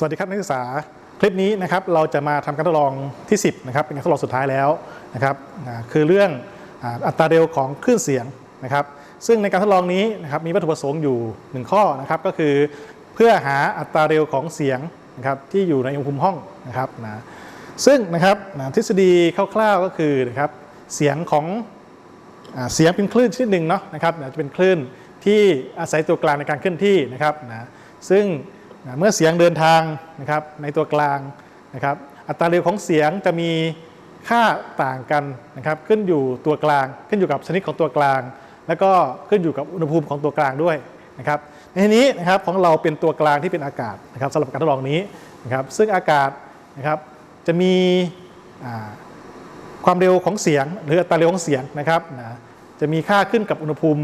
สวัสดีครับนักศึกษา คลิปนี้นะครับเราจะมาทำการทดลองที่ 10นะครับเป็นการทดลองสุดท้ายแล้วนะครับคือเรื่องอัตราเร็วของคลื่นเสียงนะครับ ซึ่งในการทดลองนี้นะครับมีวัตถุประสงค์อยู่ 1 ข้อนะครับก็คือเพื่อหาอัตราเร็วของเสียงนะครับที่อยู่ในอุณหภูมิห้องนะครับนะซึ่งนะครับทฤษฎีคร่าวๆก็คือนะครับเสียงของเสียงเป็นคลื่นชนิดหนึ่งเนาะนะครับจะเป็นคลื่นที่อาศัยตัวกลางในการเคลื่อนที่นะครับนะซึ่ง เมื่อเสียงเดินทางนะครับในตัวกลางนะครับอัตราเร็วของเสียงจะมีค่าต่างกันนะครับขึ้นอยู่ตัวกลาง ขึ้นอยู่กับชนิดของตัวกลาง แล้วก็ขึ้นอยู่กับอุณหภูมิของตัวกลางด้วยนะครับในที่นี้นะครับของเราเป็นตัวกลางที่เป็นอากาศนะครับสำหรับการทดลองนี้นะครับซึ่งอากาศนะครับจะมีความเร็วของเสียง หรืออัตราเร็วของเสียงนะครับนะจะมีค่าขึ้นกับอุณหภูมิ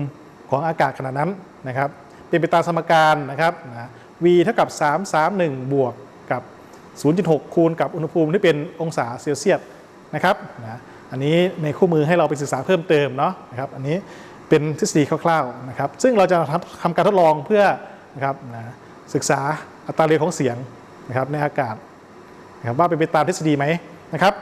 ของอากาศขณะนั้นนะครับเป็นไปตามสมการนะครับนะ v เท่ากับ 331 บวกกับ 0.6 คูณกับอุณหภูมิที่เป็นองศาเซลเซียสนะครับนะอันนี้ในคู่มือให้เราไปศึกษาเพิ่มเติมเนาะนะครับอันนี้เป็นทฤษฎีคร่าวๆนะครับซึ่งเราจะทำทำการทดลองเพื่อนะครับนะศึกษาอัตราเร็วของเสียงนะครับในอากาศนะครับว่าเป็นไปตามทฤษฎีไหมนะครับ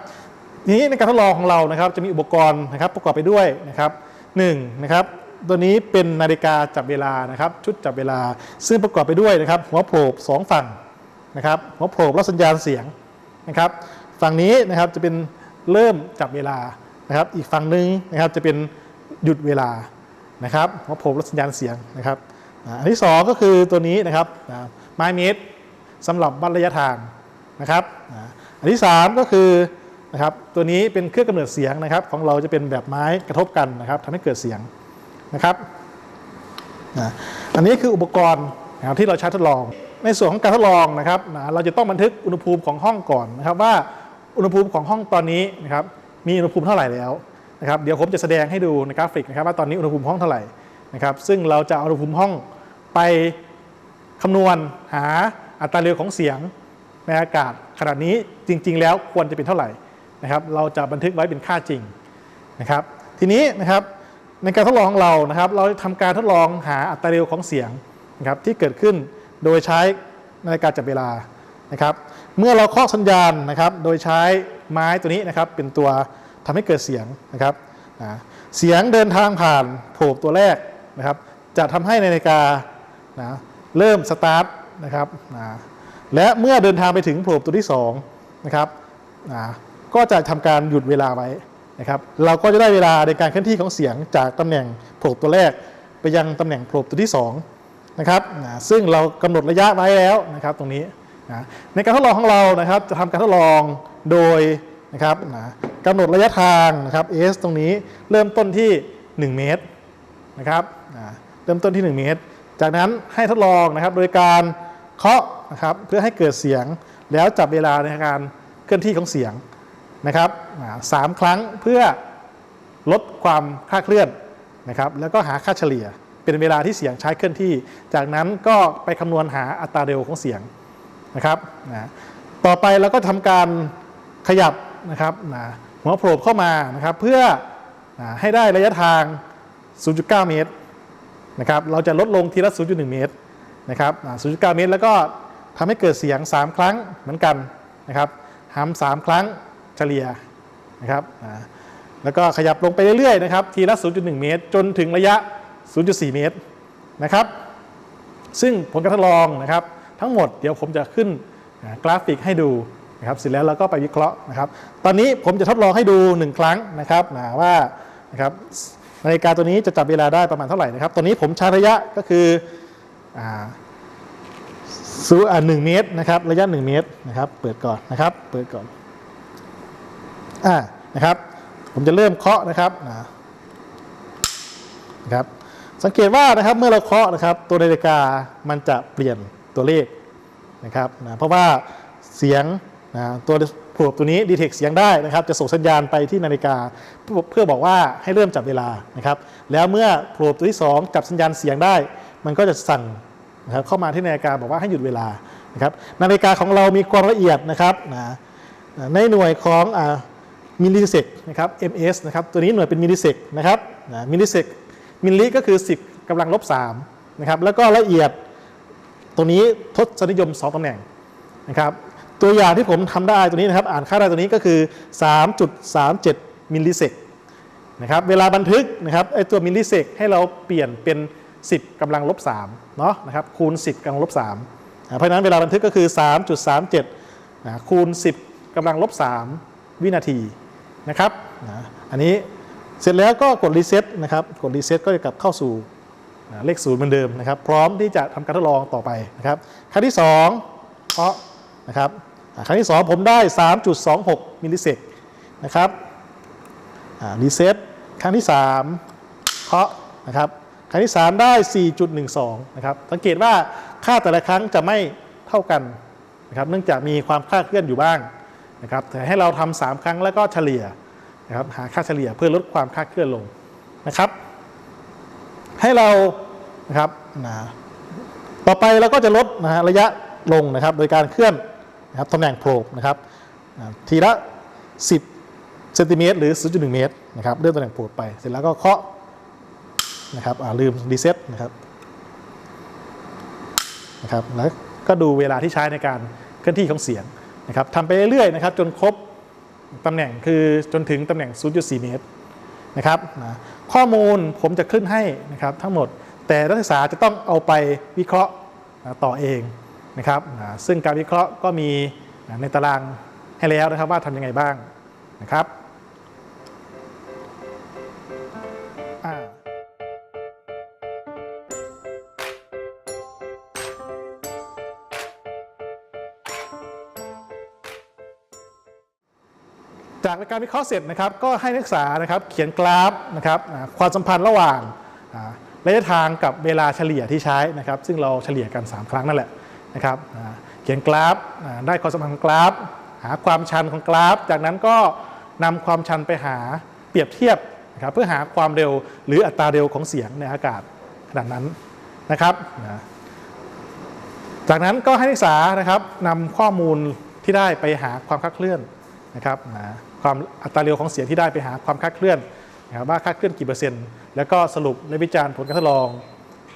ทีนี้ในการทดลองของเรานะครับจะมีอุปกรณ์นะครับประกอบไปด้วยนะครับหนึ่งนะครับ ตัวนี้เป็นนาฬิกาจับเวลานะครับ ชุดจับเวลา ซึ่งประกอบไปด้วยนะครับ หัวโผล่สองฝั่งนะครับ หัวโผล่รับสัญญาณเสียงนะครับ ฝั่งนี้นะครับจะเป็นเริ่มจับเวลานะครับ อีกฝั่งหนึ่งนะครับจะเป็นหยุดเวลานะครับหัวโผล่รับสัญญาณเสียงนะครับอันที่สองก็คือตัวนี้นะครับไม้เมตรสำหรับวัดระยะทางนะครับอันที่ 3 ก็คือนะครับตัวนี้เป็นเครื่องกำเนิดเสียงนะครับ ของเราจะเป็นแบบไม้กระทบกันนะครับทำให้เกิดเสียง นะครับอันนี้คืออุปกรณ์นะครับที่เราใช้ทดลอง ในส่วนของการทดลองนะครับนะเราจะต้องบันทึกอุณหภูมิของห้องก่อนนะครับว่าอุณหภูมิของห้องตอนนี้นะครับมีอุณหภูมิเท่าไหร่แล้วนะครับเดี๋ยวผมจะแสดงให้ดูในกราฟิกนะครับว่าตอนนี้อุณหภูมิห้องเท่าไหร่นะครับซึ่งเราจะเอาอุณหภูมิห้องไปคำนวณหาอัตราเร็วของเสียงในอากาศขนาดนี้จริง ๆ แล้วควรจะเป็นเท่าไหร่นะครับเราจะบันทึกไว้เป็นค่าจริงนะครับทีนี้นะครับ ในการทดลองของเรานะครับ เราทำการทดลองหาอัตราเร็วของเสียงนะครับที่เกิดขึ้นโดยใช้นาฬิกาจับเวลานะครับ เมื่อเราเคาะสัญญาณนะครับ โดยใช้ไม้ตัวนี้นะครับ เป็นตัวทำให้เกิดเสียงนะครับเสียงเดินทางผ่านโผล่ตัวแรกนะครับ จะทำให้นาฬิกานะเริ่มสตาร์ทนะครับนะและเมื่อเดินทางไปถึงโผล่ตัวที่2นะครับนะก็จะทำการหยุดเวลาไว้ นะครับเราก็จะได้เวลาในการเคลื่อนที่ของเสียงจากตำแหน่งโผล่ตัวแรก ไปยังตำแหน่งโผล่ตัวที่2นะครับนะซึ่งเรากำหนดระยะไว้แล้วนะครับตรงนี้นะในการทดลองของเรานะครับจะทำการทดลองโดยนะครับนะกำหนดระยะทางนะครับ s ตรงนี้เริ่มต้นที่ 1 เมตรนะครับอ่าเริ่มต้นที่ 1 เมตร จากนั้นให้ทดลองนะครับโดยการเคาะนะครับเพื่อให้เกิดเสียงแล้วจับเวลาในการเคลื่อนที่ของเสียงนะครับ สามครั้งเพื่อลดความคลาดเคลื่อนนะครับแล้วก็หาค่าเฉลี่ย เป็นเวลาที่เสียงใช้เคลื่อนที่ จากนั้นก็ไปคำนวณหาอัตราเร็วของเสียงนะครับนะต่อไปเราก็ทำการขยับนะครับนะหัวโผล่เข้ามานะครับเพื่ออ่าให้ได้ระยะทาง 0.9 เมตรนะครับเราจะลดลงทีละ 0.1 เมตรนะครับอ่า0.9 เมตร แล้วก็ทำให้เกิดเสียง 3 ครั้งเหมือนกันนะครับหาม3ครั้งเฉลี่ย นะครับแล้วก็ขยับลงไปเรื่อยๆนะครับทีละ 0.1 เมตร จนถึงระยะ 0.4 เมตรนะครับ ซึ่งผลการทดลองนะครับ ทั้งหมดเดี๋ยวผมจะขึ้นกราฟิกให้ดูนะครับเสร็จแล้วเราก็ไปวิเคราะห์นะครับ ตอนนี้ผมจะทดลองให้ดู 1 ครั้งนะครับนะว่านะครับนาฬิกาตัวนี้จะจับเวลาได้ประมาณเท่าไหร่นะครับตอนนี้ผมใช้ระยะก็คืออ่าสูอ่าหนึ่งเมตรนะครับ ระยะ 1 เมตรนะครับ เปิดก่อนนะครับ เปิดก่อน อ่านะครับ ผมจะเริ่มเคาะนะครับนะครับ สังเกตว่านะครับเมื่อเราเคาะนะครับ ตัวนาฬิกามันจะเปลี่ยนตัวเลขนะครับนะเพราะว่าเสียงนะตัวผลตัวนี้ดีเทคเสียงได้นะครับ จะส่งสัญญาณไปที่นาฬิกาเพื่อเพื่อบอกว่าให้เริ่มจับเวลานะครับ แล้วเมื่อโผล่ตัวที่ 2 จับสัญญาณเสียงได้ มันก็จะสั่งนะครับเข้ามาที่นาฬิกาบอกว่าให้หยุดเวลานะครับ นาฬิกาของเรามีความละเอียดนะครับนะในหน่วยของอ่า มิลลิเซกนะครับ ms นะครับ ตัวนี้หน่วยเป็นมิลลิเซกนะครับนะมิลลิเซกมิลลิก็คือ 10กำลังลบ3นะครับ แล้วก็ละเอียดตรงนี้ทศนิยม 2ตำแหน่งนะครับ ตัวอย่างที่ผมทำได้ตัวนี้นะครับ อ่านค่าได้ตัวนี้ก็คือ 3.37 มิลลิเซกนะครับ เวลาบันทึกนะครับ ไอตัวมิลลิเซกให้เราเปลี่ยนเป็น 10กำลังลบ3เนาะนะครับ คูณ 10กำลังลบ3เพราะฉะนั้นเวลาบันทึกก็คือ 3.37นะคูณ 10กำลังลบ3วินาที นะครับนะอันนี้เสร็จแล้วก็กดรีเซ็ตนะครับกดรีเซ็ตก็จะกลับเข้าสู่เลขศูนย์เหมือนเดิมนะครับ พร้อมที่จะทำการทดลองต่อไปนะครับครั้งที่2เพราะนะครับครั้งที่ 2 ผมได้ 3.26มิลลิเซกนะครับรีเซ็ตครั้งที่3เคาะนะครับครั้งที่ 3 ได้ 4.12 นะครับ สังเกตว่าค่าแต่ละครั้งจะไม่เท่ากันนะครับ เนื่องจากมีความคลาดเคลื่อนอยู่บ้าง นะครับแต่ให้เราทำสามครั้งแล้วก็เฉลี่ยนะครับหาค่าเฉลี่ยเพื่อลดความคลาดเคลื่อนลงนะครับ ให้เรานะครับนะต่อไปเราก็จะลดนะฮะระยะลงนะครับ โดยการเคลื่อนนะครับตำแหน่งโพรบนะครับทีละ 10เซนติเมตรหรือ 0.1 เมตรนะครับเลื่อนตำแหน่งโพรบไปเสร็จแล้วก็เคาะนะครับอ่าลืมรีเซ็ตนะครับนะครับแล้วก็ดูเวลาที่ใช้ในการเคลื่อนที่ของเสียง นะครับทำไปเรื่อยๆนะครับจนครบตำแหน่งคือจนถึงตำแหน่ง 0.4 เมตรนะครับนะข้อมูลผมจะขึ้นให้นะครับทั้งหมด แต่นักศึกษาจะต้องเอาไปวิเคราะห์ต่อเองนะครับนะซึ่งการวิเคราะห์ก็มีในตารางให้แล้วนะครับว่าทำยังไงบ้างนะครับ จากการวิเคราะห์เสร็จนะครับก็ให้นักศึกษานะครับเขียนกราฟนะครับความสัมพันธ์ระหว่างระยะทางกับเวลาเฉลี่ยที่ใช้นะครับ ซึ่งเราเฉลี่ยกัน 3 ครั้งนั่นแหละนะครับเขียนกราฟได้ความสัมพันธ์ของกราฟ หาความชันของกราฟ จากนั้นก็นำความชันไปหาเปรียบเทียบนะครับเพื่อหาความเร็วหรืออัตราเร็วของเสียงในอากาศขนาดนั้นนะครับนะจากนั้นก็ให้นักศึกษานะครับนำข้อมูลที่ได้ไปหาความคลาดเคลื่อน นะครับนะความอัตราเร็วของเสียงที่ได้ไปหาความคลาดเคลื่อนนะครับว่าคลาดเคลื่อนกี่เปอร์เซ็นต์ แล้วก็สรุปและวิจารณ์ผลการทดลอง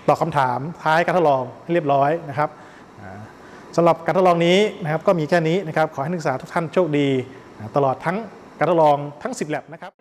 ตอบคำถามท้ายการทดลองให้เรียบร้อยนะครับสำหรับการทดลองนี้นะครับก็มีแค่นี้นะครับขอให้นักศึกษาทุกท่านโชคดี ตลอดทั้งการทดลองทั้ง 10แลบนะครับ